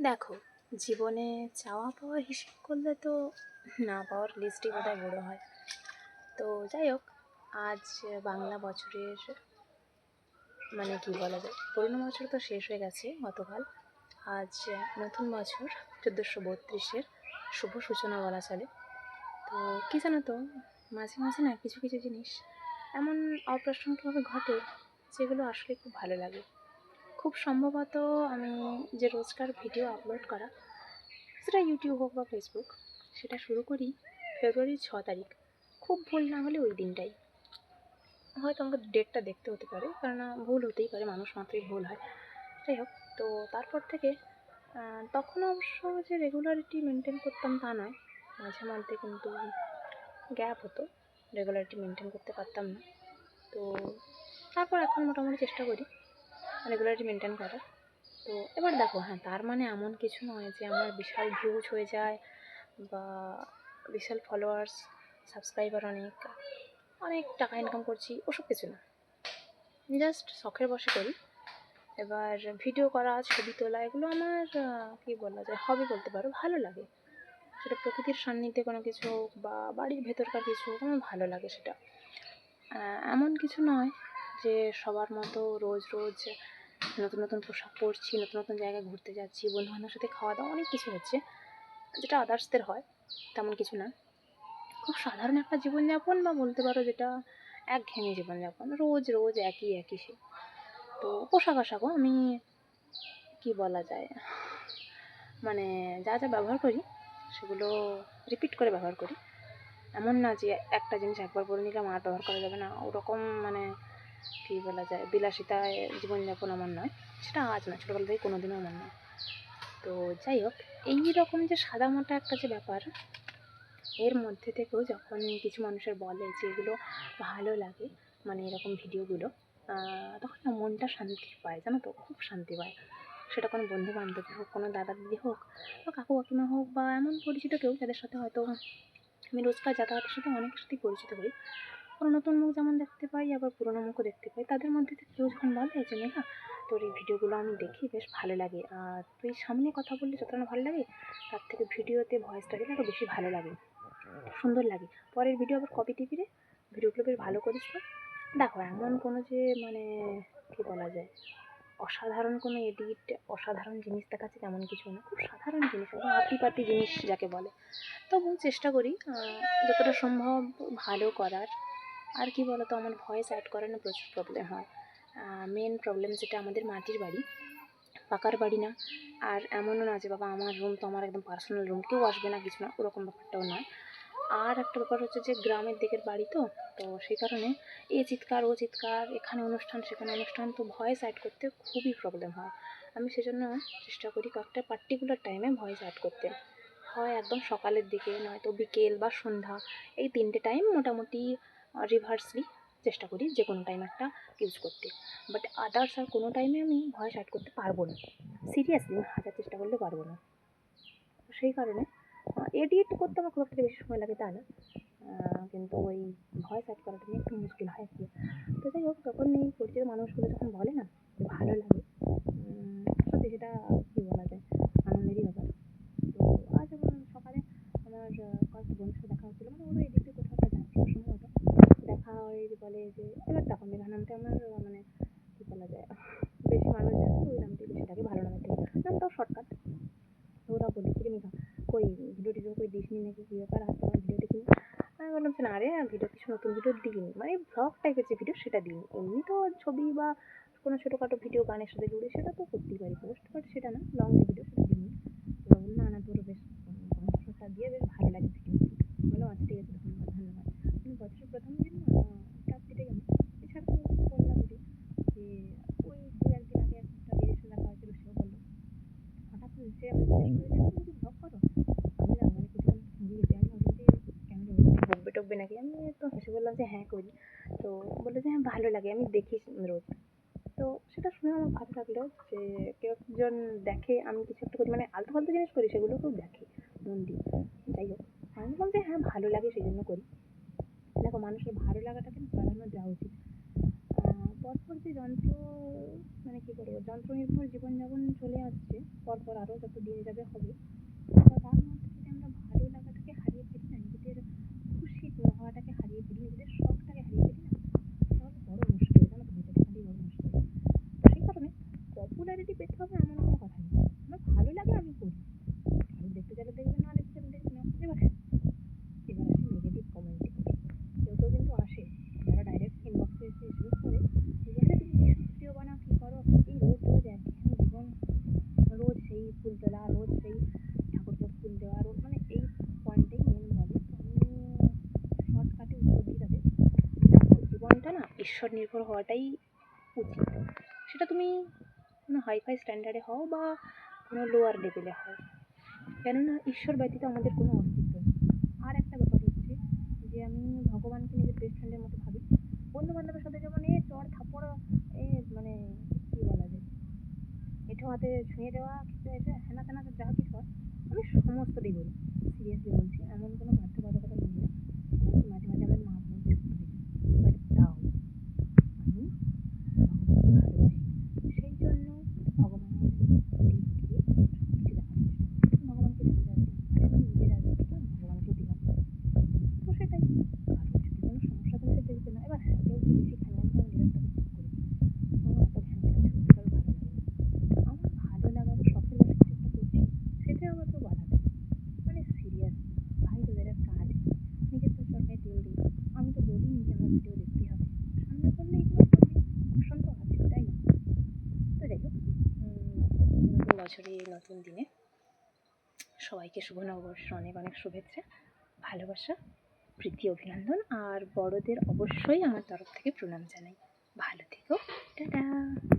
দেখো, জীবনে চাওয়া পাওয়ার হিসেব করলে তো না পাওয়ার লিস্টই বোধহয় বড়ো হয়। তো যাই হোক, আজ বাংলা বছরের মানে কি বলা যায়, পুরনো বছর তো শেষ হয়ে গেছে গতকাল। আজ নতুন বছর, চোদ্দোশো বত্রিশের শুভ সূচনা বলা চলে। তো কী জানো তো, মাঝে মাঝে না কিছু কিছু জিনিস এমন অপ্রাসঙ্গিকভাবে ঘটে যেগুলো আসলে খুব ভালো লাগে। খুব সম্ভবত আমি যে রোজকার ভিডিও আপলোড করা, সেটা ইউটিউব হোক বা ফেসবুক সেটা শুরু করি ফেব্রুয়ারির ছ তারিখ। খুব ভুল না হলে ওই দিনটাই। হয়তো আমাকে ডেটটা দেখতে হতে পারে কারণ ভুল হতেই পারে, মানুষ মাত্রই ভুল হয়। যাই হোক, তো তারপর থেকে তখন অবশ্য যে রেগুলারিটি মেনটেন করতাম তা নয়। মাঝে মধ্যে কিন্তু গ্যাপ হতো রেগুলারিটি মেনটেন করতে পারতাম না। তো তারপর এখন মোটামুটি চেষ্টা করি। রেগুলারিটি মেনটেন করার তো এবার দেখো হ্যাঁ তার মানে এমন কিছু নয় যে আমার বিশাল ভিউজ হয়ে যায় বা বিশাল ফলোয়ার্স সাবস্ক্রাইবার অনেক অনেক টাকা ইনকাম করছি, ওসব কিছু না। জাস্ট শখের বসে করি। এবার ভিডিও করা, ছবি তোলা, এগুলো আমার কী বলা যায় হবি বলতে পারো, ভালো লাগে। সেটা প্রকৃতির সান্নিধ্যে কোনো কিছু হোক বা বাড়ির ভেতরকার কিছু হোক আমার ভালো লাগে সেটা। এমন কিছু নয় যে সবার মতো রোজ রোজ নতুন নতুন পোশাক পরছি, নতুন নতুন জায়গায় ঘুরতে যাচ্ছি, বন্ধুবান্ধবের সাথে খাওয়া দাওয়া অনেক কিছু হচ্ছে, যেটা আদার্সদের হয়, তেমন কিছু না। খুব সাধারণ একটা জীবনযাপন বা বলতে পারো যেটা একঘেয়েমি জীবনযাপন, রোজ রোজ একই একই সে তো পোশাক, আশাকও আমি কি বলা যায় মানে যা যা ব্যবহার করি, সেগুলো রিপিট করে ব্যবহার করি। এমন না যে একটা জিনিস একবার পরে নিলাম আর ব্যবহার করা যাবে না, ওরকম মানে কী বলা যায়, বিলাসিতায় জীবনযাপন আমার নয়। সেটা আজ না ছোটোবেলা থেকে কোনো দিনও আমার নয়। তো যাই হোক, এই রকম যে সাদামাটা একটা যে ব্যাপার, এর মধ্যে থেকেও যখন কিছু মানুষের বলে যে এগুলো ভালো লাগে মানে এরকম ভিডিওগুলো তখন না মনটা শান্তি পায়, জানো তো? খুব শান্তি পায়। সেটা কোনো বন্ধু বান্ধবী হোক, কোনো দাদা দিদি হোক, বা কাকু কাকিমা হোক, বা এমন পরিচিত কেউ, যাদের সাথে হয়তো আমি রোজকার যাতায়াতের সাথে অনেকের সাথেই পরিচিত হই। কোনো নতুন মুখ যেমন দেখতে পাই, আবার পুরোনো মুখও দেখতে পাই। তাদের মধ্যে থেকে কেউ যখন বলে যে মেঘা তোর এই ভিডিওগুলো আমি দেখি, বেশ ভালো লাগে। আর তুই সামনে কথা বললে যতটা না ভালো লাগে, তার থেকে ভিডিওতে ভয়েসটা দিলে আরও বেশি ভালো লাগে, সুন্দর লাগে। পরের ভিডিও আবার কপি টিপিরে ভিডিওগুলো বেশ ভালো করিস তো। দেখো, এমন কোনো যে মানে কী বলা যায়, অসাধারণ কোনো এডিট অসাধারণ জিনিস দেখাচ্ছে তেমন কিছু না, খুব সাধারণ জিনিস, একদম আতিপাতি জিনিস যাকে বলে। তবু চেষ্টা করি যতটা সম্ভব ভালো করার। আর কি বলতো, আমার ভয়েস অ্যাড করার না প্রচুর প্রবলেম হয়। মেন প্রবলেম যেটা আমাদের মাটির বাড়ি, পাকার বাড়ি না। আর এমনও না যে, বাবা, আমার রুম তো আমার একদম পার্সোনাল রুম কেউ আসবে না কিছু না, ওরকম ব্যাপারটাও নয়। আর একটা ব্যাপার হচ্ছে যে, গ্রামের দিকের বাড়ি তো তো সেই কারণে এ চিৎকার, ও চিৎকার, এখানে অনুষ্ঠান, সেখানে অনুষ্ঠান, তো ভয়েস অ্যাড করতে খুবই প্রবলেম হয়। আমি সেজন্য চেষ্টা করি কয়েকটা পার্টিকুলার টাইমে ভয়েস অ্যাড করতে। হয় একদম সকালের দিকে, নয়তো বিকেল বা সন্ধ্যা, এই তিনটে টাইম মোটামুটি রিভার্সলি চেষ্টা করি যে কোনো টাইম একটা ইউজ করতে। বাট আদার্স আর কোনো টাইমে আমি ভয়েস অ্যাড করতে পারব না। সিরিয়াসলি হাজার চেষ্টা করলে পারব না। সেই কারণে এডিট করতে আমার খুব একটা বেশি সময় লাগে তা না। কিন্তু ওই ভয়েস অ্যাড করাটা নিয়ে একটু মুশকিল হয় আর কি। তো যাই হোক যখন এই পরিচিত মানুষগুলো যখন বলে না যে ভালো লাগে সত্যি সেটা কী বলা যায় আনন্দেরই ব্যাপার তো আজ যেমন সকালে আমার কয়েকটা বন্ধুর সাথে দেখা হচ্ছিল মানে ওরা এদিক দিয়ে কোথাও একটা যাচ্ছিল সম্ভবত দেখা হয় বলে যে এবার দেখো মেঘা আমার মানে কী বলা যায়, বেশি মানুষ জানে ওই নামটি বেশি থাকে ভালো নামের থেকে নামটাও শর্টকাট ওরা বলে কি মেঘা কই ভিডিও টিডিও কই দিস নি নাকি? কী ব্যাপার? আর তোমার ভিডিও দেখিনি? আমি বললাম যে, না রে ভিডিও কিছু নতুন ভিডিও দিইনি। মানে ভ্লগ টাইপের যে ভিডিও সেটা দিইনি। এমনি তো ছবি বা কোনো ছোটোখাটো ভিডিও গানের সাথে জুড়ে, সেটা তো করতেই পারি পোস্ট বাট সেটা না লং ভিডিও সেটা দিইনি তো না না তোর বেশ প্রশংসা দিয়ে বেশ ভালো লাগে ভিডিও বললাম আচ্ছা ঠিক আছে ধন্যবাদ ধন্যবাদ মানে বছরের প্রথম দিন না কাজ কেটে গেল এছাড়া তো বললাম যে যে ওই দু একদিন আগে একটা দিদির সাথে দেখা হয়েছিল সেও বলল হঠাৎ সে আমি জিজ্ঞেস করে তুমি কি ভ্লগ করো আমি না মানে কিছু ঘুরিয়ে গেছি আমি ভাবলাম যে ক্যামেরা বকবে টকবে নাকি? আমি তো হেসে বললাম যে হ্যাঁ করি। তো বলল যে হ্যাঁ ভালো লাগে, আমি দেখি রোজ। তো সেটা শুনে আমার ভালো লাগল যে কেউ একজন দেখে আমি কিছু একটা করি। মানে আলতু ফালতু জিনিস করি, সেগুলো কেউ দেখে, মন দিয়ে। যাই হোক, আমি বললাম যে হ্যাঁ ভালো লাগে সেই জন্য করি। দেখো, মানুষের ভালো লাগাটাকে প্রাধান্য দেওয়া উচিত। পরপর যে যন্ত্র মানে কী বলব যন্ত্র নির্ভর জীবনযাপন চলে আসছে, পরপর আরও যত দিন যাবে হবে। তার মধ্যে যদি আমরা ভালো লাগাটাকে হারিয়ে ফেলি না নিজেদের খুশি হওয়াটাকে না? বড় মুশকিল বড় মুশকিল। সেই কারণে পপুলারিটি পেতে হবে এমন কোনো কথা নেই আমার ভালো লাগে আমি করি কারও দেখতে চাইলে দেখবে না দেখতে চাইলে দেখবে না এবার এবার আসি নেগেটিভ কমেন্টে কেউ কেউ কিন্তু আসে যারা ডাইরেক্ট ইনবক্সে এসে এসে করে যে আরে তুমি কি ভিডিও বানাও কী করো এই রোজ রোজ একঘেয়েমি জীবন রোজ সেই ফুল তোলা রোজ সেই ঠাকুরকে ফুল দেওয়া রোজ মানে এই পয়েন্টেই মেন বলে তো আমি শর্টকাটে উত্তর দিই তাদের দেখো জীবনটা না ঈশ্বর নির্ভর হওয়াটাই উচিত। সেটা তুমি কোনো হাইফাই স্ট্যান্ডার্ডে হও বা কোনো লোয়ার লেভেলে হও। কেননা ঈশ্বর ব্যতীত আমাদের কোনো অস্তিত্ব নেই। আর একটা ব্যাপার হচ্ছে যে আমি ভগবানকে নিজের বেস্ট ফ্রেন্ডের মতো ভাবি। বন্ধু বান্ধবের সাথে যেমন এ চড় থাপড় এ মানে কী বলা যায়? এঁঠো হাতে ছুঁয়ে দেওয়া কিছু এটা হেনা তেনা যা কিছু হয়, আমি সমস্তটাই বলি। সিরিয়াসলি বলছি, এমন কোনো বাধ্যবাধকতা নেই না এমনকি মাঝে মাঝে আমার মা বোন চুপ হয়ে যায় বাট তাও আমি ভগবানকে ভালোবাসি সেই জন্য ভগবানের দিক দিয়ে সব কিছু দেখার চেষ্টা করি ভগবানকে যা যা দিই নিজের দিলাম তো সেটাই কারোর যদি কোনো সমস্যা থাকে দেখবে না এবার কেউ বেশি ঘ্যান ঘ্যান করে নিজেরটাকে ঠিক করি তো আমার এত ভালো লাগে না আমার ভালো লাগা বা শখের একটা করছি সেটা আবার কেউ বাধা মানে সিরিয়াসলি ভাই তোদের আর কাজ নিজের তো চরকায় তেল দিই আমি তো বলিনি যে আমার ভিডিও দেখতেই হবে সামনে করলে এগুলো অপশন তো আছে তাই না তো নতুন বছরে নতুন দিনে সবাইকে শুভ নববর্ষ অনেক অনেক শুভেচ্ছা, ভালোবাসা, প্রীতি, অভিনন্দন আর বড়দের অবশ্যই আমার তরফ থেকে প্রণাম জানাই। ভালো থেকো, টাটা।